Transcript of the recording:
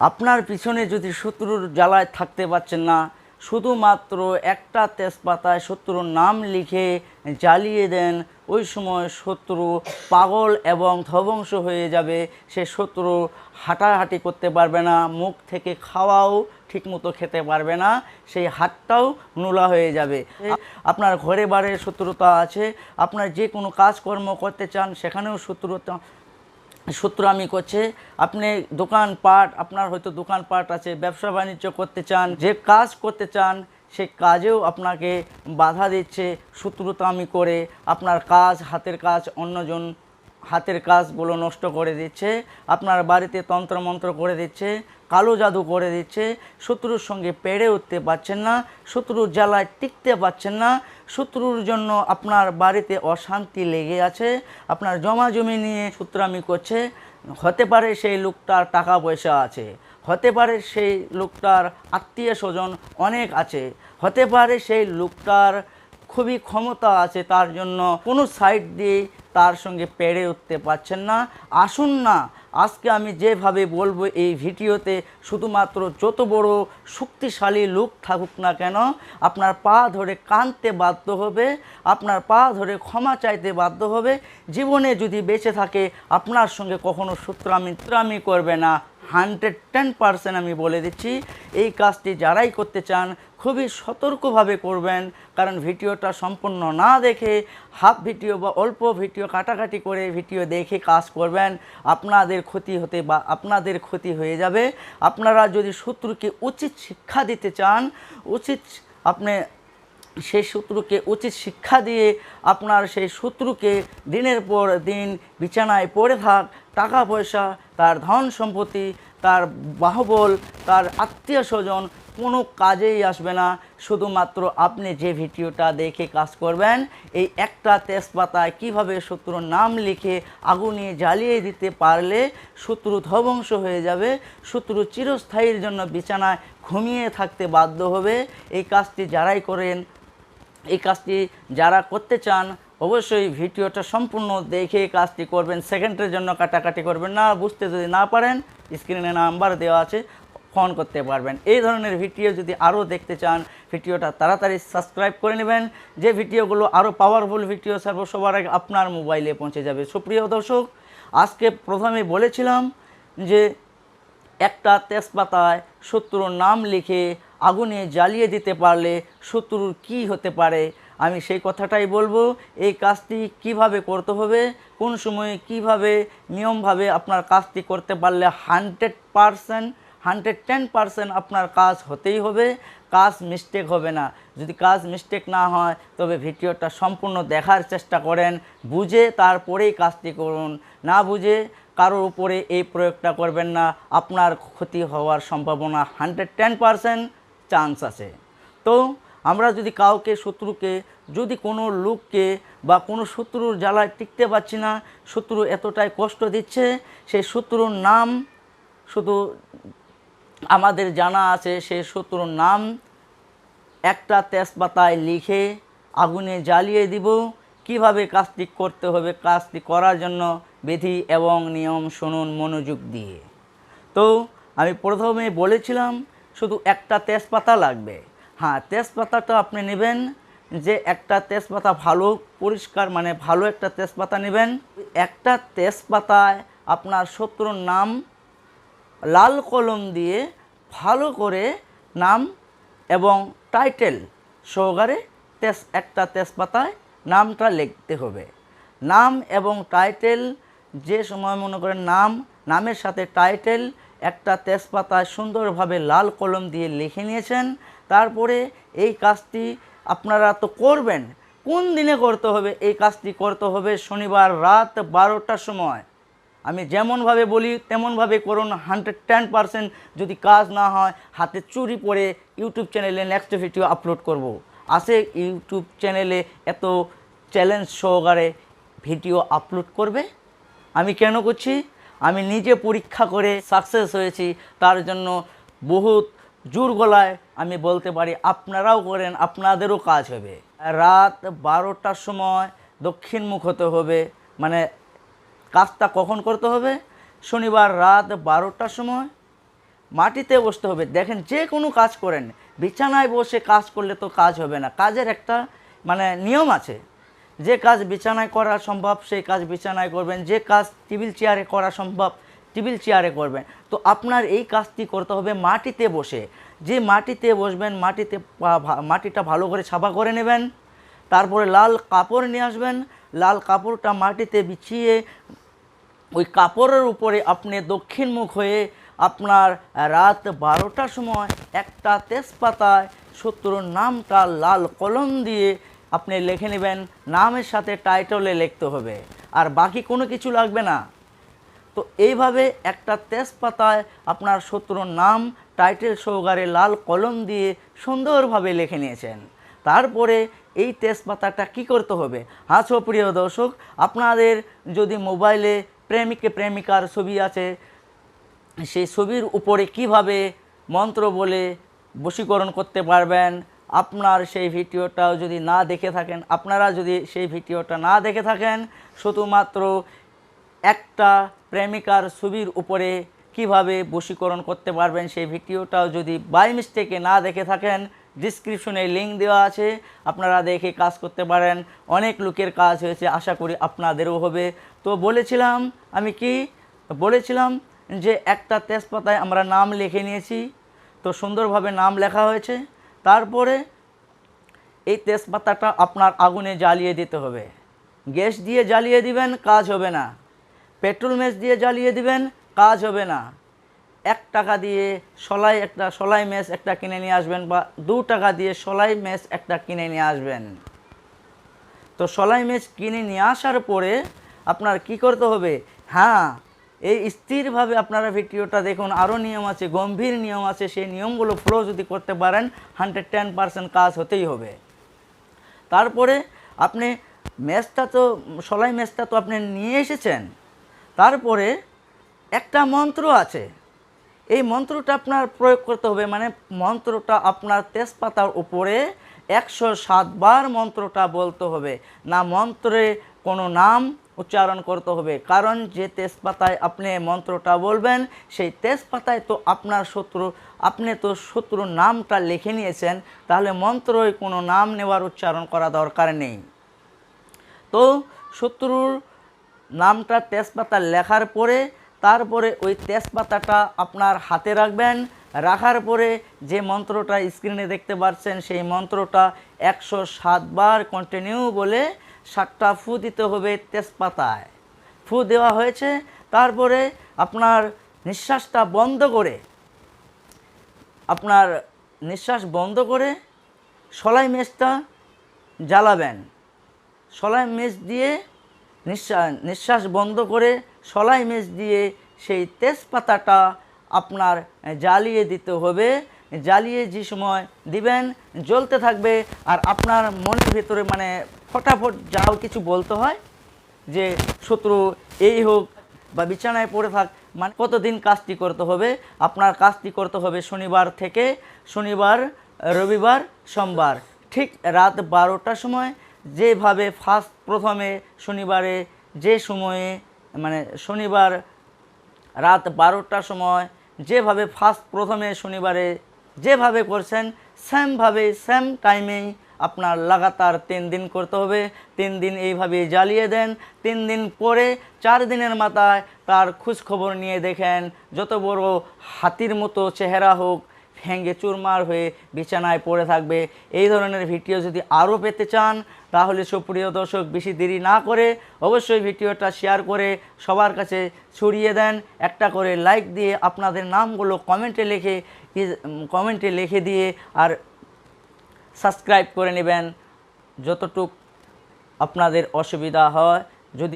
আপনার পিছনে যদি শত্রুর জ্বালায় থাকতে পারছেন না, শুধুমাত্র একটা তেজপাতায় শত্রুর নাম লিখে জ্বালিয়ে দেন, ওই সময় শত্রু পাগল এবং ধ্বংস হয়ে যাবে। সে শত্রু হাঁটাহাঁটি করতে পারবে না, মুখ থেকে খাওয়াও ঠিকমতো খেতে পারবে না, সেই হাতটাও নোলা হয়ে যাবে। আপনার ঘরে বারে শত্রুতা আছে, আপনার যে কোনো কাজকর্ম করতে চান, সেখানেও শত্রুতা সূত্র আমি করছে, আপনি দোকানপাট, আপনার হয়তো দোকানপাট আছে, ব্যবসা বাণিজ্য করতে চান, যে কাজ করতে চান, সে কাজেও আপনাকে বাধা দিচ্ছে। সূত্র আমি করে আপনার কাজ, হাতের কাজ, অন্যজন হাতের কাজগুলো নষ্ট করে দিচ্ছে, আপনার বাড়িতে তন্ত্রমন্ত্র করে দিচ্ছে কালো জাদু করে দিচ্ছে, শত্রুর সঙ্গে পেরে উঠতে পারছেন না, শত্রুর জ্বালায় টিকতে পারছেন না, শত্রুর জন্য আপনার বাড়িতে অশান্তি লেগে আছে, আপনার জমা জমি নিয়ে সূত্রামি করছে, হতে পারে সেই লোকটার টাকা পয়সা আছে, হতে পারে সেই লোকটার আত্মীয় স্বজন অনেক আছে, হতে পারে সেই লোকটার খুবই ক্ষমতা আছে, তার জন্য কোনো সাইড দিয়ে তার সঙ্গে পেরে উঠতে পারছেন না, আসুন না আজকে আমি যেভাবে বলব এই ভিডিওতে শুধুমাত্র যত বড় শক্তিশালী লোক থাকুক না কেন, আপনার পা ধরে কাঁদতে বাধ্য হবে, আপনার পা ধরে ক্ষমা চাইতে বাধ্য হবে, জীবনে যদি বেঁচে থাকে, আপনার সঙ্গে কখনো সূত্রামি ত্রামি করবে না। হান্ড্রেড টেন পারসেন্ট আমি বলে দিচ্ছি, এই কাজটি যারাই করতে চান খুবই সতর্কভাবে করবেন, কারণ ভিডিওটা সম্পূর্ণ না দেখে, হাফ ভিডিও বা অল্প ভিডিও কাটাকাটি করে ভিডিও দেখে কাজ করবেন, আপনাদের ক্ষতি হতে বা আপনাদের ক্ষতি হয়ে যাবে। আপনারা যদি শত্রুকে উচিত শিক্ষা দিতে চান, উচিত আপনি সেই শত্রুকে উচিত শিক্ষা দিয়ে আপনার সেই শত্রুকে দিনের পর দিন বিছানায় পড়ে থাক, টাকা পয়সা, তার ধন সম্পত্তি, তার বাহবল, তার আত্মীয় স্বজন কোনো কাজেই আসবে না। শুধুমাত্র আপনি যে ভিডিওটা দেখে কাজ করবেন, এই একটা তেজপাতায় কীভাবে শত্রুর নাম লিখে আগুনে জ্বালিয়ে দিতে পারলে শত্রু ধ্বংস হয়ে যাবে, শত্রু চিরস্থায়ীর জন্য বিছানায় ঘুমিয়ে থাকতে বাধ্য হবে। এই কাজটি যারাই করেন, এই কাজটি যারা করতে চান, অবশ্যই ভিডিওটা সম্পূর্ণ দেখে কাজটি করবেন। সেকেন্ডের জন্য কাটাকাটি করবেন না, বুঝতে যদি না পারেন, স্ক্রিনে নাম্বার দেওয়া আছে। ফোন করতে পারবেন। এই ধরনের ভিডিও যদি আরও দেখতে চান, ভিডিওটা তাড়াতাড়ি সাবস্ক্রাইব করে নেবেন। যে ভিডিওগুলো আরও পাওয়ারফুল ভিডিও সার্ব সবার আগে আপনার মোবাইলে পৌঁছে যাবে। সুপ্রিয় দর্শক, আজকে প্রথমে বলেছিলাম যে একটা তেজপাতায় শত্রুর নাম লিখে আগুনে জ্বালিয়ে দিতে পারলে শত্রুর কি হতে পারে, আমি সেই কথাটাই বলব। এই কাজটি কীভাবে করতে হবে, কোন সময়ে কীভাবে, নিয়মভাবে আপনার কাজটি করতে পারলে hundred percent hundred ten percent আপনার কাজ হতেই হবে, কাজ মিস্টেক হবে না। যদি কাজ মিস্টেক না হয়, তবে ভিডিওটা সম্পূর্ণ দেখার চেষ্টা করেন, বুঝে তারপরেই কাজটি করুন। না বুঝে কারোর উপরে এই প্রয়োগটা করবেন না, আপনার ক্ষতি হওয়ার সম্ভাবনা হান্ড্রেড টেন পারসেন্ট চান্স আছে। তো আমরা যদি কাউকে, শত্রুকে, যদি কোনো লোককে বা কোনো শত্রুর জ্বালায় টিকতে পারছি না, শত্রু এতটাই কষ্ট দিচ্ছে, সেই শত্রুর নাম শুধু আমাদের জানা আছে সে শত্রুর নাম। একটা তেজপাতায় লিখে আগুনে জ্বালিয়ে দিব। কীভাবে কাজটি করতে হবে, কাজটি করার জন্য বিধি এবং নিয়ম শুনুন মনোযোগ দিয়ে। তো, আমি প্রথমে বলেছিলাম, শুধু একটা তেজপাতা লাগবে। হ্যাঁ তেজপাতাটা আপনি নেবেন। যে একটা তেজপাতা ভালো, পরিষ্কার মানে ভালো একটা তেজপাতা নেবেন। একটা তেজপাতায় আপনার শত্রুর নাম লাল কলম দিয়ে ভালো করে নাম এবং টাইটেল সহকারে তেজ, একটা তেজপাতায় নামটা লিখতে হবে। নাম এবং টাইটেল, যে সময় মনে করেন নাম, নামের সাথে টাইটেল, একটা তেজপাতায় সুন্দরভাবে লাল কলম দিয়ে লিখে নিয়েছেন। তারপরে এই কাজটি আপনারা তো করবেন, কোন দিনে করতে হবে? এই কাজটি করতে হবে শনিবার রাত বারোটার সময়। আমি যেমনভাবে বলি, তেমনভাবে করুন হান্ড্রেড টেন পারসেন্ট যদি কাজ না হয়, হাতে চুরি পরে ইউটিউব চ্যানেলে নেক্সট ভিডিও আপলোড করব। আসে ইউটিউব চ্যানেলে এত চ্যালেঞ্জ সহকারে ভিডিও আপলোড করবে। আমি কেন করছি? আমি নিজে পরীক্ষা করে সাকসেস হয়েছি, তার জন্য বহুত জোর গলায় আমি বলতে পারি, আপনারাও করেন, আপনাদেরও কাজ হবে। রাত বারোটার সময় দক্ষিণ মুখ হতে হবে মানে কাজটা কখন করতে হবে? শনিবার রাত বারোটার সময়। মাটিতে বসতে হবে। দেখেন, যে কোনো কাজ করেন। বিছানায় বসে কাজ করলে তো কাজ হবে না। কাজের একটা মানে নিয়ম আছে। যে কাজ বিছানায় করা সম্ভব, সেই কাজ বিছানায় করবেন। যে কাজ টেবিল চেয়ারে করা সম্ভব, টেবিল চেয়ারে করবেন। তো আপনার এই কাজটি করতে হবে মাটিতে বসে। যে মাটিতে বসবেন, মাটিতে মাটিটা ভালো করে ছাপা করে নেবেন। তারপরে লাল কাপড় নিয়ে আসবেন। লাল কাপড়টা মাটিতে বিছিয়ে ওই কাপড়ের উপরে আপনি দক্ষিণ মুখ হয়ে আপনার রাত বারোটার সময় একটা তেজপাতায় শত্রুর নামটা লাল কলম দিয়ে আপনি লিখে নেবেন, নামের সাথে টাইটলে লিখতে হবে। আর বাকি কোনো কিছু লাগবে না। তো এইভাবে একটা তেজপাতায় আপনার শত্রুর নাম, টাইটেল সহকারে লাল কলম দিয়ে সুন্দরভাবে লিখে নিয়েছেন। তারপরে এই তেজপাতাটা কি করতে হবে? হ্যাঁ প্রিয় দর্শক, আপনাদের যদি মোবাইলে প্রেমিকে প্রেমিকার ছবি আছে। সেই ছবির উপরে কীভাবে মন্ত্র বলে বশীকরণ করতে পারবেন, আপনার সেই ভিডিওটাও যদি না দেখে থাকেন, আপনারা যদি সেই ভিডিওটা না দেখে থাকেন, শুধুমাত্র একটা প্রেমিকার ছবির উপরে কীভাবে বশীকরণ করতে পারবেন সেই ভিডিওটাও যদি বাই মিস্টেকে না দেখে থাকেন, ডিসক্রিপশনে লিঙ্ক দেওয়া আছে, আপনারা দেখে কাজ করতে পারেন। অনেক লোকের কাজ হয়েছে, আশা করি আপনাদেরও হবে। তো বলেছিলাম আমি কি? বলেছিলাম যে একটা তেজপাতায় আমরা নাম লিখে নিয়েছি। তো সুন্দরভাবে নাম লেখা হয়েছে। তারপরে এই তেজপাতাটা আপনার আগুনে জ্বালিয়ে দিতে হবে। গ্যাস দিয়ে জ্বালিয়ে দিবেন, কাজ হবে না। পেট্রোল ম্যাচ দিয়ে জ্বালিয়ে দিবেন, কাজ হবে না। এক টাকা দিয়ে সলাই একটা, সলাই ম্যাচ একটা কিনে নিয়ে আসবেন বা দু টাকা দিয়ে সলাই ম্যাচ একটা কিনে নিয়ে আসবেন। তো সলাই ম্যাচ কিনে নিয়ে আসার পরে আপনার কি করতে হবে? হ্যাঁ এই স্থিরভাবে আপনারা ভিডিওটা দেখুন। আরও নিয়ম আছে, গম্ভীর নিয়ম আছে। সেই নিয়মগুলো ফলো যদি করতে পারেন হান্ড্রেড টেন পার্সেন্ট কাজ হতেই হবে। তারপরে আপনি ম্যাচটা তো, সলাই ম্যাচটা তো আপনি নিয়ে এসেছেন। তারপরে একটা মন্ত্র আছে। এই মন্ত্রটা আপনার প্রয়োগ করতে হবে। মানে মন্ত্রটা আপনার তেজপাতার উপরে একশো সাতবার মন্ত্রটা বলতে হবে। না মন্ত্রে কোনো নাম উচ্চারণ করতে হবে। কারণ যে তেজপাতায় আপনি মন্ত্রটা বলবেন, সেই তেজপাতায় তো আপনার শত্রু, আপনি তো শত্রুর নামটা লিখে নিয়েছেন, তাহলে মন্ত্রই কোনো নাম নেওয়ার উচ্চারণ করা দরকার নেই। তো শত্রুর নামটা তেজপাতা লেখার পরে, তারপরে ওই তেজপাতাটা আপনার হাতে রাখবেন। রাখার পরে যে মন্ত্রটা স্ক্রিনে দেখতে পাচ্ছেন, সেই মন্ত্রটা একশো সাতবার কন্টিনিউ বলে সাতটা ফু দিতে হবে তেজপাতায়। ফু দেওয়া হয়েছে, তারপরে আপনার নিঃশ্বাসটা বন্ধ করে, আপনার নিঃশ্বাস বন্ধ করে সলাই মেজটা জ্বালাবেন। সলাই মেজ দিয়ে নিঃশ্বাস নিঃশ্বাস বন্ধ করে সলাই মেজ দিয়ে সেই তেজপাতাটা আপনার জ্বালিয়ে দিতে হবে। জ্বালিয়ে যে সময় দিবেন, জ্বলতে থাকবে আর আপনার মনের ভিতরে মানে ফটাফট যাও, কিছু বলতে হয় যে, শত্রু, এই হোক বা বিছানায় পড়ে থাক। মানে কতদিন কাজটি করতে হবে? আপনার কাজটি করতে হবে শনিবার থেকে, শনিবার, রবিবার, সোমবার। ঠিক রাত বারোটার সময় যেভাবে ফার্স্ট প্রথমে শনিবারে যে সময়ে মানে শনিবার রাত বারোটার সময় যেভাবে ফার্স্ট প্রথমে শনিবারে যেভাবে করছেন, সেমভাবে, সেম টাইমেই আপনার লাগাতার তিন দিন করতে হবে, তিন দিন এইভাবে জ্বালিয়ে দেন, তিন দিন পরে চার দিনের মাথায় তার খোঁজখবর নিয়ে দেখেন, যত বড় হাতির মতো চেহারা হোক, ভেঙে চুরমার হয়ে বিছানায় পড়ে থাকবে। এই ধরনের ভিডিও যদি আরও পেতে চান, তাহলে সুপ্রিয় দর্শক, বেশি দেরি না করে অবশ্যই ভিডিওটা শেয়ার করে সবার কাছে ছড়িয়ে দেন। একটা করে লাইক দিয়ে আপনাদের নামগুলো কমেন্টে লিখে কমেন্টে লিখে দিয়ে আর সাবস্ক্রাইব করে নেবেন। যতটুক আপনাদের অসুবিধা হয় যদি